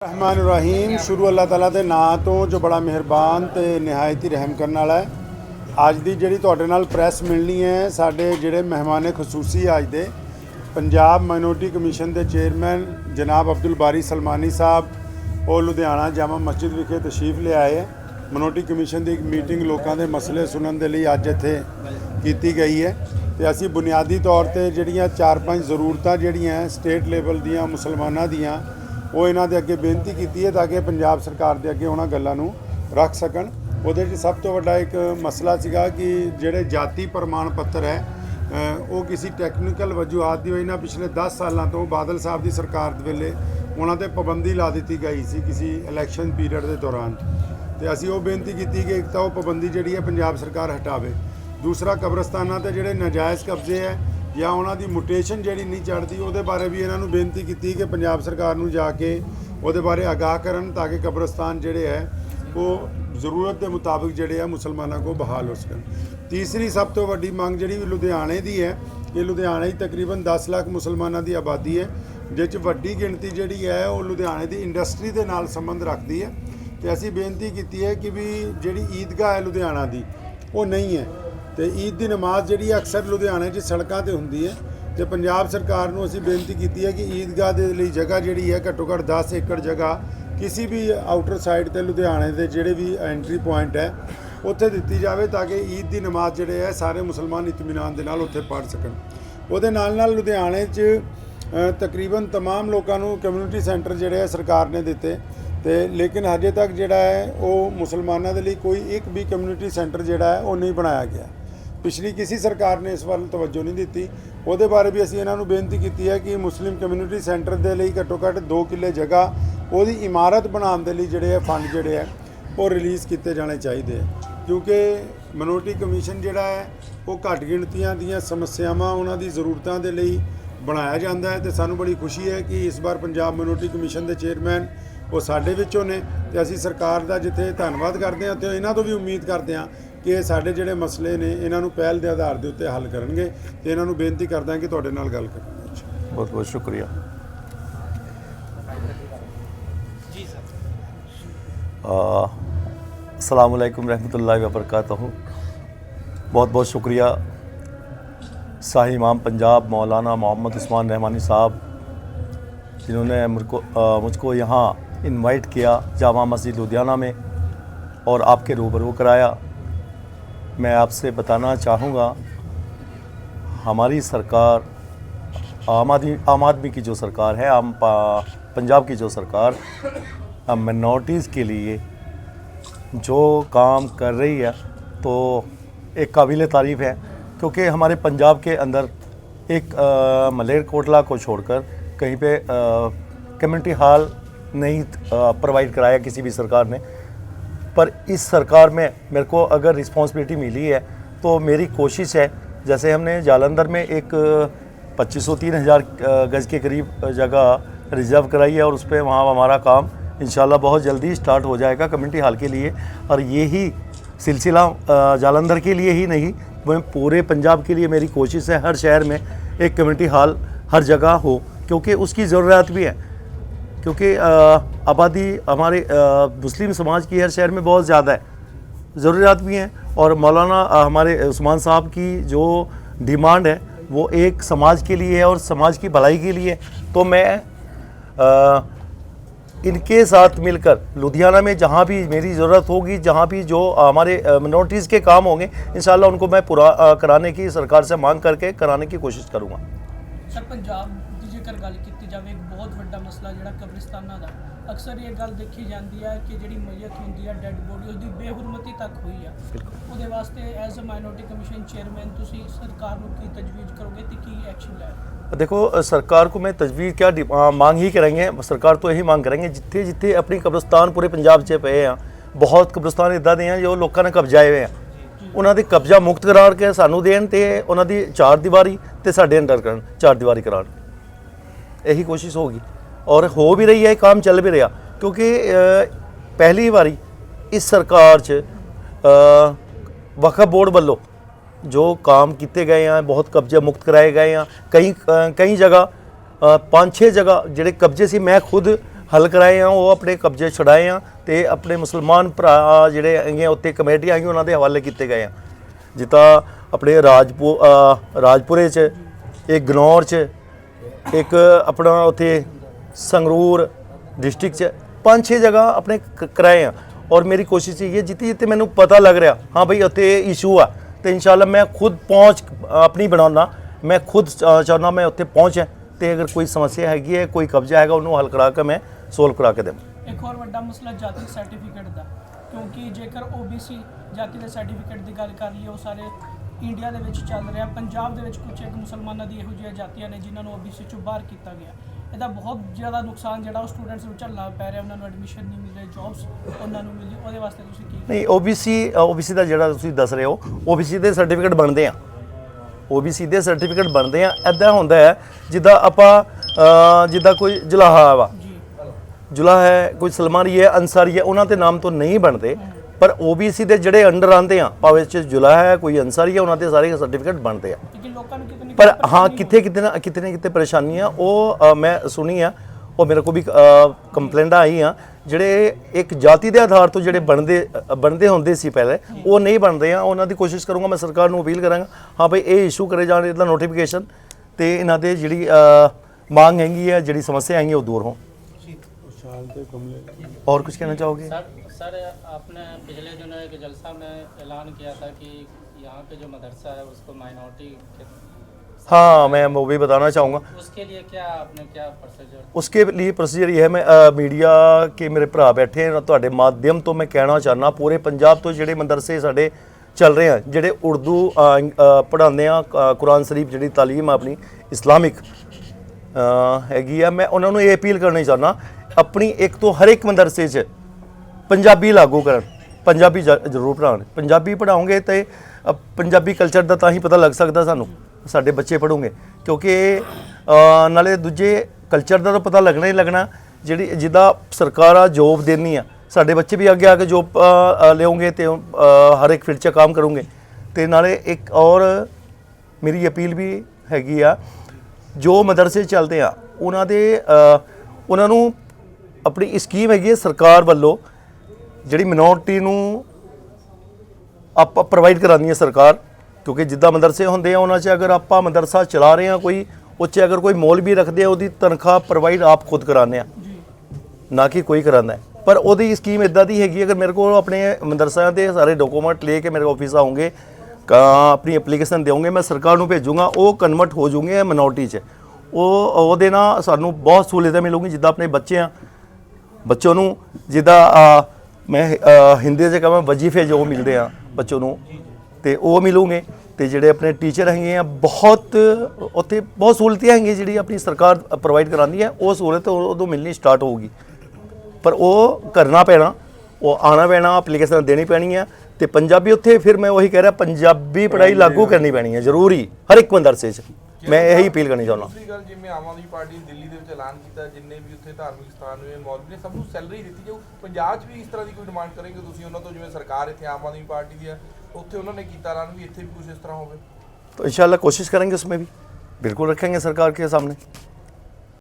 ਰਹਿਮਾਨ ਰਹੀਮ ਸ਼ੁਰੂ ਅੱਲਾਹ ਤਾਲਾ ਦੇ ਨਾਂ ਤੋਂ ਜੋ ਬੜਾ ਮਿਹਰਬਾਨ ਤੇ ਨਿਹਾਇਤੀ ਰਹਿਮ ਕਰਨ ਵਾਲਾ ਹੈ ਅੱਜ ਦੀ ਜਿਹੜੀ ਤੁਹਾਡੇ ਨਾਲ ਪ੍ਰੈਸ ਮਿਲਣੀ ਹੈ ਸਾਡੇ ਜਿਹੜੇ ਮਹਿਮਾਨੇ ਖਸੂਸੀ ਅੱਜ ਦੇ ਪੰਜਾਬ ਮਾਈਨੋਰਟੀ ਕਮਿਸ਼ਨ ਦੇ ਚੇਅਰਮੈਨ ਜਨਾਬ ਅਬਦੁਲ ਬਾਰੀ ਸਲਮਾਨੀ ਸਾਹਿਬ ਉਹ ਲੁਧਿਆਣਾ ਜਾਮਾ ਮਸਜਿਦ ਵਿਖੇ ਤਸ਼ਰੀਫ ਲਿਆਏ ਹੈ ਮਾਈਨੋਰਟੀ ਕਮਿਸ਼ਨ ਦੀ ਇੱਕ ਮੀਟਿੰਗ ਲੋਕਾਂ ਦੇ ਮਸਲੇ ਸੁਣਨ ਦੇ ਲਈ ਅੱਜ ਇੱਥੇ ਕੀਤੀ ਗਈ ਹੈ ਤੇ ਅਸੀਂ ਬੁਨਿਆਦੀ ਤੌਰ ਤੇ ਜਿਹੜੀਆਂ ਚਾਰ ਪੰਜ ਜ਼ਰੂਰਤਾਂ ਜਿਹੜੀਆਂ ਸਟੇਟ ਲੈਵਲ ਦੀਆਂ ਮੁਸਲਮਾਨਾਂ ਦੀਆਂ ਉਹ ਇਹਨਾਂ ਦੇ ਅੱਗੇ ਬੇਨਤੀ ਕੀਤੀ ਹੈ ਤਾਂ ਕਿ ਪੰਜਾਬ ਸਰਕਾਰ ਦੇ ਅੱਗੇ ਉਹਨਾਂ ਗੱਲਾਂ ਨੂੰ ਰੱਖ ਸਕਣ। ਉਹਦੇ 'ਚ ਸਭ ਤੋਂ ਵੱਡਾ ਇੱਕ ਮਸਲਾ ਸੀਗਾ ਕਿ ਜਿਹੜੇ ਜਾਤੀ ਪ੍ਰਮਾਣ ਪੱਤਰ ਹੈ ਉਹ ਕਿਸੇ ਟੈਕਨੀਕਲ ਵਜੂਹਾਤ ਦੀ ਵਜ੍ਹਾ ਨਾਲ ਪਿਛਲੇ 10 ਸਾਲਾਂ ਤੋਂ ਬਾਦਲ ਸਾਹਿਬ ਦੀ ਸਰਕਾਰ ਦੇ ਵੇਲੇ ਉਹਨਾਂ ਤੇ ਪਾਬੰਦੀ ਲਾ ਦਿੱਤੀ ਗਈ ਸੀ ਕਿਸੇ ਇਲੈਕਸ਼ਨ ਪੀਰੀਅਡ ਦੇ ਦੌਰਾਨ। ਤੇ ਅਸੀਂ ਉਹ ਬੇਨਤੀ ਕੀਤੀ ਕਿ ਇੱਕ ਤਾਂ ਉਹ ਪਾਬੰਦੀ ਜਿਹੜੀ ਹੈ ਪੰਜਾਬ ਸਰਕਾਰ ਹਟਾਵੇ। ਦੂਸਰਾ ਕਬਰਸਤਾਨਾਂ ਤੇ ਜਿਹੜੇ ਨਾਜਾਇਜ਼ ਕਬਜ਼ੇ ਹੈ ਜਾਂ ਉਹਨਾਂ ਦੀ ਮੋਟੇਸ਼ਨ ਜਿਹੜੀ ਨਹੀਂ ਚੜਦੀ ਉਹਦੇ ਬਾਰੇ ਵੀ ਇਹਨਾਂ ਨੂੰ ਬੇਨਤੀ ਕੀਤੀ ਕਿ ਪੰਜਾਬ ਸਰਕਾਰ ਨੂੰ ਜਾ ਕੇ ਉਹਦੇ ਬਾਰੇ ਆਗਾਹ ਕਰਨ ਤਾਂ ਕਿ ਕਬਰਸਤਾਨ ਜਿਹੜੇ ਹੈ, ਉਹ ਜ਼ਰੂਰਤ ਦੇ ਮੁਤਾਬਿਕ ਜਿਹੜੇ ਆ ਮੁਸਲਮਾਨਾਂ ਕੋ ਬਹਾਲ ਹੋ ਸਕਣ। ਤੀਸਰੀ ਸਭ ਤੋਂ ਵੱਡੀ ਮੰਗ ਜਿਹੜੀ ਲੁਧਿਆਣੇ ਦੀ ਹੈ ਕਿ ਲੁਧਿਆਣੇ 'ਚ ਤਕਰੀਬਨ 10 ਲੱਖ ਮੁਸਲਮਾਨਾਂ ਦੀ ਆਬਾਦੀ ਹੈ ਜਿਸ 'ਚ ਵੱਡੀ ਗਿਣਤੀ ਜਿਹੜੀ ਹੈ, ਉਹ ਲੁਧਿਆਣੇ ਦੀ ਇੰਡਸਟਰੀ ਦੇ ਨਾਲ ਸੰਬੰਧ ਰੱਖਦੀ ਹੈ। ਤੇ ਅਸੀਂ ਬੇਨਤੀ ਕੀਤੀ ਹੈ ਕਿ ਵੀ ਜਿਹੜੀ ਈਦਗਾਹ ਹੈ ਲੁਧਿਆਣਾ ਦੀ, ਉਹ ਨਹੀਂ ਹੈ। ਤੇ ਈਦ ਦੀ ਨਮਾਜ਼ ਜਿਹੜੀ ਹੈ ਅਕਸਰ ਲੁਧਿਆਣੇ 'ਚ ਸੜਕਾਂ ਤੇ ਹੁੰਦੀ ਹੈ ਤੇ ਪੰਜਾਬ ਸਰਕਾਰ ਨੂੰ ਅਸੀਂ ਬੇਨਤੀ ਕੀਤੀ ਹੈ ਕਿ ਈਦਗਾਹ ਦੇ ਲਈ ਜਗ੍ਹਾ ਜਿਹੜੀ ਹੈ ਘੱਟੋ ਘੱਟ 10 ਏਕੜ ਜਗ੍ਹਾ ਕਿਸੇ ਵੀ ਆਊਟਰ ਸਾਈਡ ਤੇ ਲੁਧਿਆਣੇ ਦੇ ਜਿਹੜੇ ਵੀ ਐਂਟਰੀ ਪੁਆਇੰਟ ਹੈ ਉੱਥੇ ਦਿੱਤੀ ਜਾਵੇ ਤਾਂ ਕਿ ਈਦ ਦੀ ਨਮਾਜ਼ ਜਿਹੜੇ ਹੈ ਸਾਰੇ ਮੁਸਲਮਾਨ ਇਤਮੀਨਾਨ ਦੇ ਨਾਲ ਉੱਥੇ ਪੜ੍ਹ ਸਕਣ ਉਹਦੇ ਨਾਲ ਨਾਲ ਲੁਧਿਆਣੇ 'ਚ ਅ, ਤਕਰੀਬਨ तमाम ਲੋਕਾਂ ਨੂੰ ਕਮਿਊਨਿਟੀ ਸੈਂਟਰ ਜਿਹੜੇ ਹੈ ਸਰਕਾਰ ਨੇ ਦਿੱਤੇ ਤੇ ਲੇਕਿਨ ਹਜੇ ਤੱਕ ਜਿਹੜਾ ਹੈ ਉਹ ਮੁਸਲਮਾਨਾਂ ਦੇ ਲਈ ਕੋਈ ਇੱਕ ਵੀ ਕਮਿਊਨਿਟੀ ਸੈਂਟਰ ਜਿਹੜਾ ਹੈ ਉਹ ਨਹੀਂ ਬਣਾਇਆ ਗਿਆ ਪਿਛਲੀ ਕਿਸੇ ਸਰਕਾਰ ਨੇ ਇਸ ਵੱਲ ਤਵੱਜੋ ਨਹੀਂ ਦਿੱਤੀ। ਉਹਦੇ ਬਾਰੇ ਵੀ ਅਸੀਂ ਇਹਨਾਂ ਨੂੰ ਬੇਨਤੀ ਕੀਤੀ ਹੈ ਕਿ ਮੁਸਲਿਮ ਕਮਿਊਨਿਟੀ ਸੈਂਟਰ ਦੇ ਲਈ ਘੱਟੋ ਘੱਟ 2 ਕਿੱਲੇ ਜਗ੍ਹਾ ਉਹਦੀ ਇਮਾਰਤ ਬਣਾਉਣ ਦੇ ਲਈ ਜਿਹੜੇ ਹੈ ਫੰਡ ਜਿਹੜੇ ਹੈ ਉਹ ਰਿਲੀਜ਼ ਕੀਤੇ ਜਾਣੇ ਚਾਹੀਦੇ ਹੈ ਕਿਉਂਕਿ ਮਿਨੋਰਟੀ ਕਮਿਸ਼ਨ ਜਿਹੜਾ ਹੈ, ਉਹ ਘੱਟ ਗਿਣਤੀਆਂ ਦੀਆਂ ਸਮੱਸਿਆਵਾਂ ਉਹਨਾਂ ਦੀ ਜ਼ਰੂਰਤਾਂ ਦੇ ਲਈ ਬਣਾਇਆ ਜਾਂਦਾ ਹੈ ਤੇ ਸਾਨੂੰ ਬੜੀ ਖੁਸ਼ੀ ਹੈ ਕਿ ਇਸ ਵਾਰ ਪੰਜਾਬ ਮਿਨੋਰਟੀ ਕਮਿਸ਼ਨ ਦੇ ਚੇਅਰਮੈਨ ਉਹ ਸਾਡੇ ਵਿੱਚੋਂ ਨੇ ਤੇ ਅਸੀਂ ਸਰਕਾਰ ਦਾ ਜਿੱਥੇ ਧੰਨਵਾਦ ਕਰਦੇ ਹਾਂ ਤੇ ਇਹਨਾਂ ਤੋਂ ਵੀ ਉਮੀਦ ਕਰਦੇ ਹਾਂ ਕਿ ਇਹ ਸਾਡੇ ਜਿਹੜੇ ਮਸਲੇ ਨੇ ਇਹਨਾਂ ਨੂੰ ਪਹਿਲ ਦੇ ਆਧਾਰ ਦੇ ਉੱਤੇ ਹੱਲ ਕਰਨਗੇ ਤੇ ਇਹਨਾਂ ਨੂੰ ਬੇਨਤੀ ਕਰਦਾ ਕਿ ਤੁਹਾਡੇ ਨਾਲ ਗੱਲ ਕਰਨਗੇ बहुत बहुत शुक्रिया अस्सलाम वालेकुम रहमतुल्लाहि व बरकातहू बहुत बहुत शुक्रिया शाही इमाम पंजाब मौलाना मोहम्मद उस्मान रहमानी साहब जिन्होंने मुझको अ, मुझको यहाँ इनवाइट किया जामा मस्जिद लुधियाना में और आपके रूबरू कराया मैं आपसे बताना चाहूँगा हमारी सरकार आम आदमी आम आदमी की जो सरकार है आम पंजाब की जो सरकार मिनॉरिटीज़ के लिए जो काम कर रही है तो एक काबिल तारीफ़ है क्योंकि हमारे पंजाब के अंदर एक अ, मलेर कोटला को छोड़कर कहीं पे कम्युनिटी हॉल नहीं प्रोवाइड कराया किसी भी सरकार ने। पर इस सरकार में मेरे को अगर रिस्पॉन्सिबिलिटी मिली है तो मेरी कोशिश है, जैसे हमने जालंधर में एक पच्चीस सौ तीन हज़ार गज के करीब जगह रिज़र्व कराई है और उस पर वहाँ हमारा काम इंशाल्लाह बहुत जल्दी स्टार्ट हो जाएगा कम्युनिटी हॉल के लिए। और यही सिलसिला जालंधर के लिए ही नहीं पूरे पंजाब के लिए मेरी कोशिश है, हर शहर में एक कम्युनिटी हॉल हर जगह हो, क्योंकि उसकी ज़रूरत भी है। क्योंकि आबादी हमारे मुस्लिम समाज की हर शहर में बहुत ज़्यादा है। ज़रूरियात भी हैं और मौलाना हमारे उस्मान साहब की जो डिमांड है वो एक समाज के लिए है और समाज की भलाई के लिए। तो मैं आ, इनके साथ मिलकर लुधियाना में जहाँ भी मेरी ज़रूरत होगी जहाँ भी जो हमारे मिनोरिटीज़ के काम होंगे इन उनको मैं पूरा कराने की सरकार से मांग करके कराने की कोशिश करूँगा। सर पंजाब ਜੇਕਰ ਗੱਲ ਕੀਤੀ ਜਾਵੇ ਇੱਕ ਬਹੁਤ ਵੱਡਾ ਮਸਲਾ ਜਿਹੜਾ ਕਬਰਿਸਤਾਨਾਂ ਦਾ ਅਕਸਰ ਇਹ ਗੱਲ ਦੇਖੀ ਜਾਂਦੀ ਹੈ ਕਿ ਜਿਹੜੀ ਮਈਅਤ ਹੁੰਦੀ ਹੈ ਡੈੱਡ ਬੋਡੀ ਉਹਦੀ ਬੇਹੁਰਮਤੀ ਤੱਕ ਹੋਈ ਆ ਉਹਦੇ ਵਾਸਤੇ as a minority commission chairman ਤੁਸੀਂ ਸਰਕਾਰ ਨੂੰ ਕੀ ਤਜਵੀਜ਼ ਕਰੋਗੇ ਤੇ ਕੀ ਐਕਸ਼ਨ ਲੈ देखो अ, सरकार को मैं तजवीज़ क्या डि- अ, मांग ही करेंगे सरकार तो यही मांग करेंगे ਜਿੱਥੇ ਜਿੱਥੇ ਆਪਣੀ ਕਬਰਸਤਾਨ ਪੂਰੇ ਪੰਜਾਬ 'ਚ ਪਏ ਆ ਬਹੁਤ ਕਬਰਸਤਾਨ ਇਦਾਂ ਦੇ ਆ ਜੋ ਲੋਕਾਂ ਨੇ ਕਬਜ਼ਾਏ ਹੋਏ ਆ ਉਹਨਾਂ ਦੇ ਕਬਜ਼ਾ ਮੁਕਤ ਕਰਾਰ ਕੇ ਸਾਨੂੰ ਦੇਣ ਤੇ ਉਹਨਾਂ ਦੀ ਚਾਰ ਦੀਵਾਰੀ ਤੇ ਸਾਡੇ ਅੰਡਰ ਕਰਨ ਚਾਰ ਦੀਵਾਰੀ ਕਰਾਉਣ ਇਹੀ ਕੋਸ਼ਿਸ਼ ਹੋਗੀ ਔਰ ਹੋ ਵੀ ਰਹੀ ਹੈ ਇਹ ਕੰਮ ਚੱਲ ਵੀ ਰਿਹਾ। ਕਿਉਂਕਿ ਪਹਿਲੀ ਵਾਰੀ ਇਸ ਸਰਕਾਰ 'ਚ ਅ, ਵਕਫ ਬੋਰਡ ਵੱਲੋਂ ਜੋ ਕੰਮ ਕੀਤੇ ਗਏ ਆ ਬਹੁਤ ਕਬਜ਼ੇ ਮੁਕਤ ਕਰਾਏ ਗਏ ਆ ਕਈ ਕਈ ਜਗ੍ਹਾ ਪੰਜ ਛੇ ਜਗ੍ਹਾ ਜਿਹੜੇ ਕਬਜ਼ੇ ਸੀ ਮੈਂ ਖੁਦ ਹੱਲ ਕਰਾਏ ਆ ਉਹ ਆਪਣੇ ਕਬਜ਼ੇ ਛੁਡਾਏ ਆ ਤੇ ਆਪਣੇ ਮੁਸਲਮਾਨ ਭਰਾ ਜਿਹੜੇ ਹੈਗੇ ਆ, ਉੱਤੇ ਕਮੇਟੀਆਂ ਆਈਆਂ ਉਹਨਾਂ ਦੇ ਹਵਾਲੇ ਕੀਤੇ ਗਏ ਆ। ਜਿੱਦਾਂ ਆਪਣੇ ਰਾਜਪੁ ਰਾਜਪੁਰੇ 'ਚ ਇਹ ਗਨੌਰ 'ਚ ਇੱਕ ਆਪਣਾ ਉੱਥੇ ਸੰਗਰੂਰ ਡਿਸਟ੍ਰਿਕਟ 'ਚ ਪੰਜ ਛੇ ਜਗ੍ਹਾ ਆਪਣੇ ਕਰਾਏ ਆ। ਔਰ ਮੇਰੀ ਕੋਸ਼ਿਸ਼ ਇਹ ਹੈ, ਜਿੱਥੇ ਜਿੱਥੇ ਮੈਨੂੰ ਪਤਾ ਲੱਗ ਰਿਹਾ, ਹਾਂ ਭਈ ਉੱਥੇ ਇਸ਼ੂ ਆ, ਤੇ ਇਨਸ਼ਾਅੱਲਾ ਮੈਂ ਖੁਦ ਪਹੁੰਚ ਆਪਣੀ ਬਣਾਉਣਾ ਮੈਂ ਖੁਦ ਚਾਹੁੰਦਾ ਮੈਂ ਉੱਥੇ ਪਹੁੰਚਾਂ, ਤੇ ਅਗਰ ਕੋਈ ਸਮੱਸਿਆ ਹੈਗੀ ਹੈ, ਕੋਈ ਕਬਜ਼ਾ ਹੈਗਾ, ਉਹਨੂੰ ਹੱਲ ਕਰਾ ਕੇ ਮੈਂ ਸੋਲਵ ਕਰਾ ਕੇ ਦੇਵਾਂ। ਇੱਕ ਹੋਰ ਵੱਡਾ ਮਸਲਾ ਜਾਤੀ ਸਰਟੀਫਿਕੇਟ ਦਾ, ਕਿਉਂਕਿ ਜੇਕਰ OBC ਜਾਤੀ ਦੇ ਸਰਟੀਫਿਕੇਟ ਦੀ ਗੱਲ ਕਰ ਲਈਏ, ਉਹ ਸਾਰੇ ਇੰਡੀਆ ਦੇ ਵਿੱਚ ਚੱਲ ਰਿਹਾ ਪੰਜਾਬ ਦੇ ਵਿੱਚ ਕੁਝ ਇੱਕ ਮੁਸਲਮਾਨਾਂ ਦੀ ਇਹੋ ਜਿਹੀਆਂ ਜਾਤੀਆਂ ਨੇ ਜਿਨ੍ਹਾਂ ਨੂੰ OBC ਚੋਂ ਬਾਹਰ ਕੀਤਾ ਗਿਆ। ਇਹਦਾ ਬਹੁਤ ਜ਼ਿਆਦਾ ਨੁਕਸਾਨ ਜਿਹੜਾ ਉਹ ਸਟੂਡੈਂਟਸ ਨੂੰ ਝੱਲਣਾ ਪੈ ਰਿਹਾ ਉਹਨਾਂ ਨੂੰ ਐਡਮਿਸ਼ਨ ਨਹੀਂ ਮਿਲ ਰਹੀ ਜੌਬਸ ਉਹਨਾਂ ਨੂੰ ਮਿਲ ਰਹੀ ਉਹਦੇ ਵਾਸਤੇ ਤੁਸੀਂ ਕੀ ਨਹੀਂ OBC OBC ਦਾ ਜਿਹੜਾ ਤੁਸੀਂ ਦੱਸ ਰਹੇ ਹੋ OBC ਦੇ ਸਰਟੀਫਿਕੇਟ ਬਣਦੇ ਆ। OBC ਦੇ ਸਰਟੀਫਿਕੇਟ ਬਣਦੇ ਆ। ਐਦਾਂ ਹੁੰਦਾ ਹੈ ਜਿੱਦਾਂ ਆਪਾਂ ਜਿੱਦਾਂ ਕੋਈ ਜੁਲਾਹਾ ਵਾ। ਜੀ। ਜੁਲਾ ਹੈ ਕੋਈ ਸਲਮਾਨੀ ਹੈ ਅਨਸਾਰੀ ਹੈ ਉਹਨਾਂ ਦੇ ਨਾਮ ਤੋਂ ਨਹੀਂ ਬਣਦੇ। ਪਰ OBC ਦੇ ਜਿਹੜੇ ਅੰਡਰ ਆਉਂਦੇ ਆ ਭਾਵੇਂ ਚ ਜੁਲਾ ਹੈ ਕੋਈ ਅਨਸਾਰੀ ਹੈ ਉਹਨਾਂ ਦੇ ਸਾਰੇ ਸਰਟੀਫਿਕੇਟ ਬਣਦੇ ਆ। ਪਰ ਹਾਂ ਪਰੇਸ਼ਾਨੀ ਕਿਤੇ ਨਾ ਕਿਤੇ ਨਾ ਕਿਤੇ ਪਰੇਸ਼ਾਨੀਆਂ ਉਹ ਅ, ਮੈਂ ਸੁਣੀ ਆ ਉਹ ਮੇਰੇ ਕੋਲ ਵੀ ਕੰਪਲੇਂਟਾਂ ਆਈ ਆ। ਜਿਹੜੇ ਇੱਕ ਜਾਤੀ ਦੇ ਆਧਾਰ ਤੋਂ ਜਿਹੜੇ ਬਣਦੇ ਬਣਦੇ ਹੁੰਦੇ ਸੀ ਪਹਿਲੇ ਉਹ ਨਹੀਂ ਬਣਦੇ ਆ। ਉਹਨਾਂ ਦੀ ਕੋਸ਼ਿਸ਼ ਕਰੂੰਗਾ ਮੈਂ ਸਰਕਾਰ ਨੂੰ ਅਪੀਲ ਕਰਾਂਗਾ। ਹਾਂ ਭਾਈ ਇਹ ਇਸ਼ੂ ਕਰੇ ਜਾਣ ਇਹਦਾ ਨੋਟੀਫਿਕੇਸ਼ਨ ਤੇ ਇਹਨਾਂ ਦੇ ਜਿਹੜੀ ਮੰਗ ਹੈਗੀ ਹੈ ਜਿਹੜੀ ਸਮੱਸਿਆ ਹੈਗੀ ਉਹ ਦੂਰ ਹੋ और कुछ कहना चाहोगे सर सर आपने पिछले दिनों एक जलसा में ऐलान किया था कि यहाँ पे जो मदरसा है उसको माइनॉरिटी के हाँ मैं वो भी बताना चाहूँगा उसके लिए क्या आपने क्या प्रोसीजर उसके लिए प्रोसीजर ये है मैं ਅ, ਮੀਡੀਆ ਕੇ ਮੇਰੇ ਭਰਾ ਬੈਠੇ ਹਨ ਤੁਹਾਡੇ ਮਾਧਿਅਮ ਤੋਂ ਮੈਂ ਕਹਿਣਾ ਚਾਹਨਾ ਪੂਰੇ ਪੰਜਾਬ ਤੋਂ ਜਿਹੜੇ ਮਦਰਸੇ ਸਾਡੇ ਚੱਲ ਰਹੇ ਆ ਜਿਹੜੇ ਉਰਦੂ ਪੜ੍ਹਾਉਂਦੇ ਆ ਅ, ਕੁਰਾਨ ਸ਼ਰੀਫ ਜਿਹੜੀ ਤਾਲੀਮ ਆ ਆਪਣੀ ਇਸਲਾਮਿਕ ਅ, ਹੈਗੀ ਆ ਮੈਂ ਉਹਨਾਂ ਨੂੰ ਇਹ ਅਪੀਲ ਕਰਨੀ ਚਾਹਨਾ ਆਪਣੀ ਇੱਕ ਤੋਂ ਹਰ ਇੱਕ ਮਦਰਸੇ 'ਚ ਪੰਜਾਬੀ ਲਾਗੂ ਕਰਨ। ਪੰਜਾਬੀ ਜ- ਜ਼ਰੂਰ ਪੜ੍ਹਾਉਣ। ਪੰਜਾਬੀ ਪੜ੍ਹਾਉਂਗੇ ਤੇ ਅ, ਪੰਜਾਬੀ ਕਲਚਰ ਦਾ ਤਾਂ ਹੀ ਪਤਾ ਲੱਗ ਸਕਦਾ ਸਾਨੂੰ ਸਾਡੇ ਬੱਚੇ ਪੜ੍ਹੋਂਗੇ। ਕਿਉਂਕਿ ਅ, ਨਾਲੇ ਦੂਜੇ ਕਲਚਰ ਦਾ ਤਾਂ ਪਤਾ ਲੱਗਣਾ ਹੀ ਲੱਗਣਾ ਜਿਹੜੀ ਜਿੱਦਾਂ ਸਰਕਾਰਾਂ ਜੋਬ ਦੇਣੀ ਆ। ਸਾਡੇ ਬੱਚੇ ਵੀ ਅੱਗੇ ਆ ਕੇ ਜੋਬ ਲਿਆਉਂਗੇ ਤੇ ਅ, ਹਰ ਇੱਕ ਫੀਲਡ 'ਚ ਕੰਮ ਕਰੂੰਗੇ। ਤੇ ਨਾਲੇ ਇੱਕ ਔਰ ਮੇਰੀ ਅਪੀਲ ਵੀ ਹੈਗੀ ਆ ਜੋ ਮਦਰਸੇ ਚੱਲਦੇ ਆ ਉਹਨਾਂ ਦੇ ਅ, ਉਹਨਾਂ ਨੂੰ ਆਪਣੀ ਸਕੀਮ ਹੈਗੀ ਹੈ ਸਰਕਾਰ ਵੱਲੋਂ, ਜਿਹੜੀ ਮਿਨੋਰਟੀ ਨੂੰ ਆਪਾਂ ਪ੍ਰੋਵਾਈਡ ਕਰਾਉਂਦੀ ਹੈ ਸਰਕਾਰ, ਕਿਉਂਕਿ ਜਿੱਦਾਂ ਮਦਰਸੇ ਹੁੰਦੇ ਆ, ਉਹਨਾਂ 'ਚ ਅਗਰ ਆਪਾਂ ਮਦਰਸਾ ਚਲਾ ਰਹੇ ਆ ਕੋਈ ਉਹ 'ਚ ਅਗਰ ਕੋਈ ਮੌਲਵੀ ਰੱਖਦੇ ਆ, ਉਹਦੀ ਤਨਖਾਹ ਪ੍ਰੋਵਾਈਡ ਆਪ ਖੁਦ ਕਰਾਉਂਦੇ ਆ। ਨਾ ਕਿ ਕੋਈ ਕਰਾਉਂਦਾ ਪਰ ਉਹਦੀ ਸਕੀਮ ਇਦਾਂ ਦੀ ਹੈਗੀ, ਅਗਰ ਮੇਰੇ ਕੋਲ ਆਪਣੇ ਮਦਰਸਿਆਂ ਦੇ ਸਾਰੇ ਡਾਕੂਮੈਂਟ ਲੈ ਕੇ ਮੇਰੇ ਆਫਿਸ ਆਉਂਗੇ ਕਾ ਆਪਣੀ ਐਪਲੀਕੇਸ਼ਨ ਦੇਵਾਂਗੇ ਮੈਂ ਸਰਕਾਰ ਨੂੰ ਭੇਜੂੰਗਾ, ਉਹ ਕਨਵਰਟ ਹੋ ਜੂਗੇ ਮਿਨੋਰਟੀ 'ਚ। ਉਹ, ਉਹਦੇ ਨਾਲ ਸਾਨੂੰ ਬਹੁਤ ਸਹੂਲਤਾਂ ਮਿਲੂਗੀ, ਜਿੱਦਾਂ ਆਪਣੇ ਬੱਚੇ ਆ ਬੱਚੋਂ ਨੂੰ ਅ, ਮੈਂ ਹਿੰਦੀ 'ਚ ਕਹਾਂ ਵਜੀਫੇ ਜੋ ਮਿਲਦੇ ਆ ਬੱਚੋਂ ਨੂੰ ਤੇ ਉਹ ਮਿਲੂਗੇ ਤੇ ਜਿਹੜੇ ਆਪਣੇ ਟੀਚਰ ਹੈਗੇ ਆ ਬਹੁਤ ਉੱਥੇ ਬਹੁਤ ਸਹੂਲਤਾਂ ਹੈਗੀਆਂ ਜਿਹੜੀ ਆਪਣੀ ਸਰਕਾਰ ਪ੍ਰੋਵਾਈਡ ਕਰਾਉਂਦੀ ਹੈ ਉਹ ਸਹੂਲਤ ਉਦੋਂ ਉਦੋਂ ਮਿਲਣੀ ਸਟਾਰਟ ਹੋਊਗੀ। ਪਰ ਉਹ ਕਰਨਾ ਪੈਣਾ ਉਹ ਆਣਾ ਪੈਣਾ ਐਪਲੀਕੇਸ਼ਨ ਦੇਣੀ ਪੈਣੀ ਹੈ ਤੇ ਪੰਜਾਬੀ ਉੱਥੇ ਫਿਰ ਮੈਂ ਉਹੀ ਕਹਿ ਰਿਹਾ ਪੰਜਾਬੀ ਪੜ੍ਹਾਈ ਲਾਗੂ ਕਰਨੀ ਪੈਣੀ ਹੈ ਜ਼ਰੂਰੀ ਹਰ ਇੱਕ ਮਦਰਸੇ 'ਚ। ਮੈਂ ਇਹੀ ਅਪੀਲ ਕਰਨੀ ਚਾਹੁੰਦਾ ਦੂਸਰੀ ਗੱਲ ਜਿਵੇਂ ਆਮ ਆਦਮੀ ਪਾਰਟੀ ਨੇ ਦਿੱਲੀ ਦੇ ਵਿੱਚ ਐਲਾਨ ਕੀਤਾ ਜਿੰਨੇ ਵੀ ਉੱਥੇ ਧਾਰਮਿਕ ਸਥਾਨ ਹੋਏ ਮੌਲਵੀ ਨੇ ਸਭ ਨੂੰ ਸੈਲਰੀ ਦਿੱਤੀ ਜਾਊ ਪੰਜਾਬ 'ਚ ਵੀ ਇਸ ਤਰ੍ਹਾਂ ਦੀ ਕੋਈ ਡਿਮਾਂਡ ਕਰੇਂਗੇ ਤੁਸੀਂ ਉਹਨਾਂ ਤੋਂ ਜਿਵੇਂ ਸਰਕਾਰ ਇੱਥੇ ਆਮ ਆਦਮੀ ਪਾਰਟੀ ਦੀ ਹੈ ਉੱਥੇ ਉਹਨਾਂ ਨੇ ਕੀਤਾ ਐਲਾਨ ਵੀ ਇੱਥੇ ਵੀ ਕੁਝ ਇਸ ਤਰ੍ਹਾਂ ਹੋਵੇ तो इंशाल्लाह कोशिश करेंगे उसमें भी बिल्कुल रखेंगे सरकार के सामने